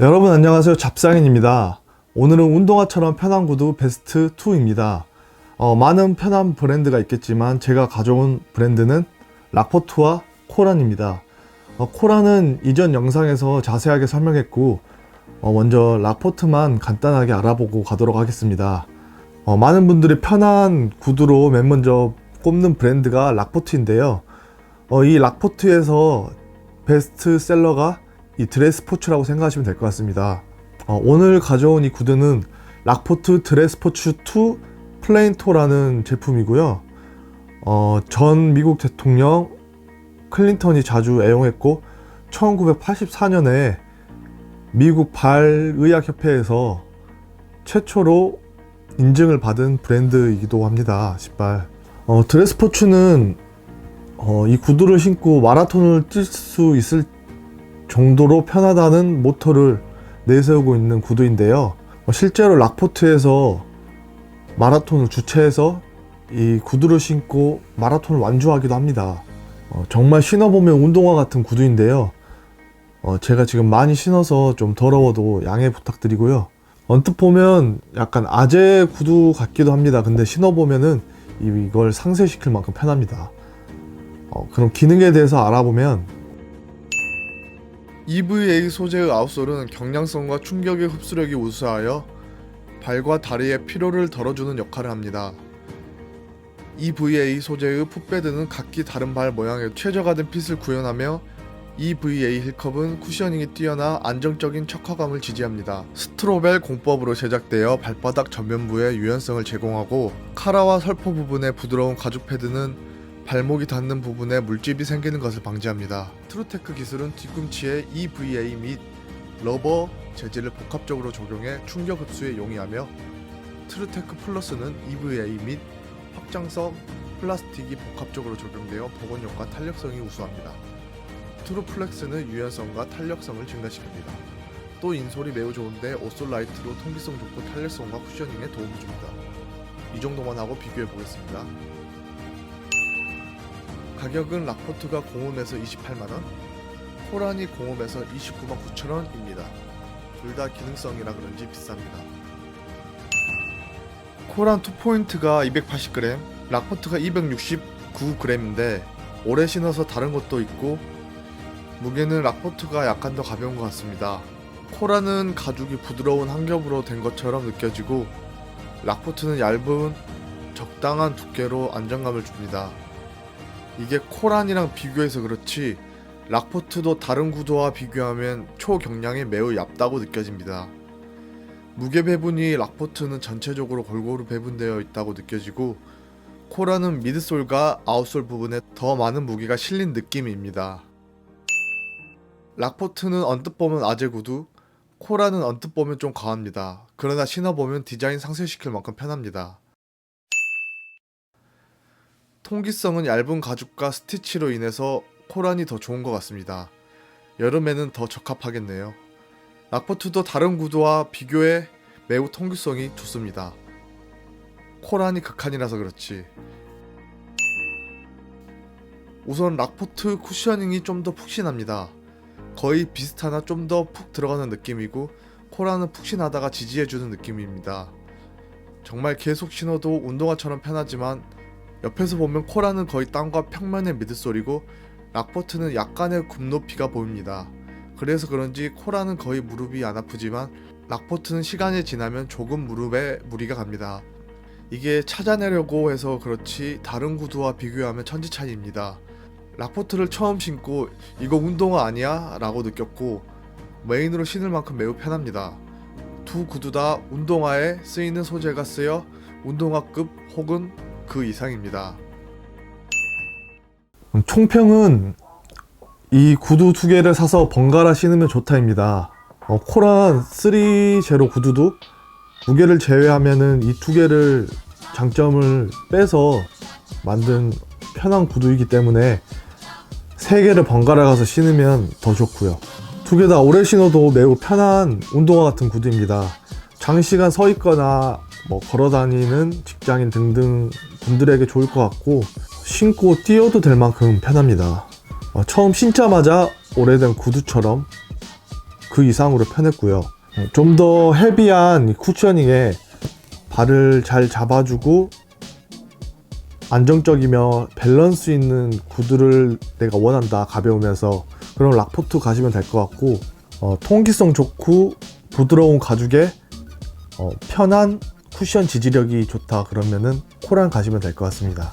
여러분 안녕하세요. 잡상인입니다. 오늘은 운동화처럼 편한 구두 베스트 2입니다. 어, 많은 편한 브랜드가 있겠지만 제가 가져온 브랜드는 락포트와 코란입니다. 어, 코란은 이전 영상에서 자세하게 설명했고 어, 먼저 락포트만 간단하게 알아보고 가도록 하겠습니다. 어, 많은 분들이 편한 구두로 맨 먼저 꼽는 브랜드가 락포트인데요. 어, 이 락포트에서 베스트셀러가 이 드레스포츠라고 생각하시면 될 것 같습니다. 어, 오늘 가져온 이 구두는 락포트 드레스포츠 2 플레인토라는 제품이고요. 어, 전 미국 대통령 클린턴이 자주 애용했고 1984년에 미국 발의학협회에서 최초로 인증을 받은 브랜드이기도 합니다. 신발. 어, 드레스포츠는 어, 이 구두를 신고 마라톤을 뛸 수 있을 정도로 편하다는 모토를 내세우고 있는 구두인데요. 어, 실제로 락포트에서 마라톤을 주최해서 이 구두를 신고 마라톤을 완주하기도 합니다. 어, 정말 신어보면 운동화 같은 구두인데요. 어, 제가 지금 많이 신어서 좀 더러워도 양해 부탁드리고요. 언뜻 보면 약간 아재 구두 같기도 합니다. 근데 신어보면은 이- 이걸 상쇄시킬 만큼 편합니다. 어, 그럼 기능에 대해서 알아보면 EVA 소재의 아웃솔은 경량성과 충격의 흡수력이 우수하여 발과 다리의 피로를 덜어주는 역할을 합니다. EVA 소재의 풋베드는 각기 다른 발 모양에 최적화된 핏을 구현하며 EVA 힐컵은 쿠셔닝이 뛰어나 안정적인 척화감을 지지합니다. 스트로벨 공법으로 제작되어 발바닥 전면부에 유연성을 제공하고 카라와 설포 부분의 부드러운 가죽 패드는 발목이 닿는 부분에 물집이 생기는 것을 방지합니다. 트루테크 기술은 뒤꿈치에 EVA 및 러버 재질을 복합적으로 적용해 충격 흡수에 용이하며 트루테크 플러스는 EVA 및 확장성 플라스틱이 복합적으로 적용되어 복원력과 탄력성이 우수합니다. 트루플렉스는 유연성과 탄력성을 증가시킵니다. 또 인솔이 매우 좋은데 옷솔 라이트로 통기성 좋고 탄력성과 쿠셔닝에 도움을 줍니다. 이 정도만 하고 비교해 보겠습니다. 가격은 락포트가 공홈에서 28만원, 코란이 공홈에서 29만 9천원입니다. 둘 다 기능성이라 그런지 비쌉니다. 코란 2포인트가 280g, 락포트가 269g인데 오래 신어서 다른 것도 있고 무게는 락포트가 약간 더 가벼운 것 같습니다. 코란은 가죽이 부드러운 한 겹으로 된 것처럼 느껴지고 락포트는 얇은 적당한 두께로 안정감을 줍니다. 이게 코란이랑 비교해서 그렇지 락포트도 다른 구도와 비교하면 초경량이 매우 얇다고 느껴집니다. 무게 배분이 락포트는 전체적으로 골고루 배분되어 있다고 느껴지고 코란은 미드솔과 아웃솔 부분에 더 많은 무게가 실린 느낌입니다. 락포트는 언뜻 보면 아재 구두, 코란은 언뜻 보면 좀 과합니다. 그러나 신어보면 디자인 상쇄시킬 만큼 편합니다. 통기성은 얇은 가죽과 스티치로 인해서 코란이 더 좋은 것 같습니다. 여름에는 더 적합하겠네요. 락포트도 다른 구두와 비교해 매우 통기성이 좋습니다. 코란이 극한이라서 그렇지. 우선 락포트 쿠셔닝이 좀 더 푹신합니다. 거의 비슷하나 좀 더 푹 들어가는 느낌이고 코란은 푹신하다가 지지해주는 느낌입니다. 정말 계속 신어도 운동화처럼 편하지만 옆에서 보면 코라는 거의 땅과 평면의 미드솔이고 락포트는 약간의 굽높이가 보입니다. 그래서 그런지 코라는 거의 무릎이 안 아프지만 락포트는 시간이 지나면 조금 무릎에 무리가 갑니다. 이게 찾아내려고 해서 그렇지 다른 구두와 비교하면 천지 차이입니다. 락포트를 처음 신고 이거 운동화 아니야? 라고 느꼈고 메인으로 신을 만큼 매우 편합니다. 두 구두 다 운동화에 쓰이는 소재가 쓰여 운동화급 혹은 그 이상입니다. 총평은 이 구두 두 개를 사서 번갈아 신으면 좋다입니다. 어, 코란 3 제로 구두도 무게를 제외하면은 이 두 개를 장점을 빼서 만든 편한 구두이기 때문에 세 개를 번갈아 가서 신으면 더 좋고요. 두 개 다 오래 신어도 매우 편한 운동화 같은 구두입니다. 장시간 서 있거나 뭐 걸어 다니는 직장인 등등 분들에게 좋을 것 같고 신고 뛰어도 될 만큼 편합니다. 어, 처음 신자마자 오래된 구두처럼 그 이상으로 편했고요. 좀더 헤비한 쿠셔닝에 발을 잘 잡아주고 안정적이며 밸런스 있는 구두를 내가 원한다 가벼우면서 그럼 락포트 가시면 될 것 같고 어, 통기성 좋고 부드러운 가죽에 어, 편한 쿠션 지지력이 좋다 그러면은 코란 가시면 될 것 같습니다.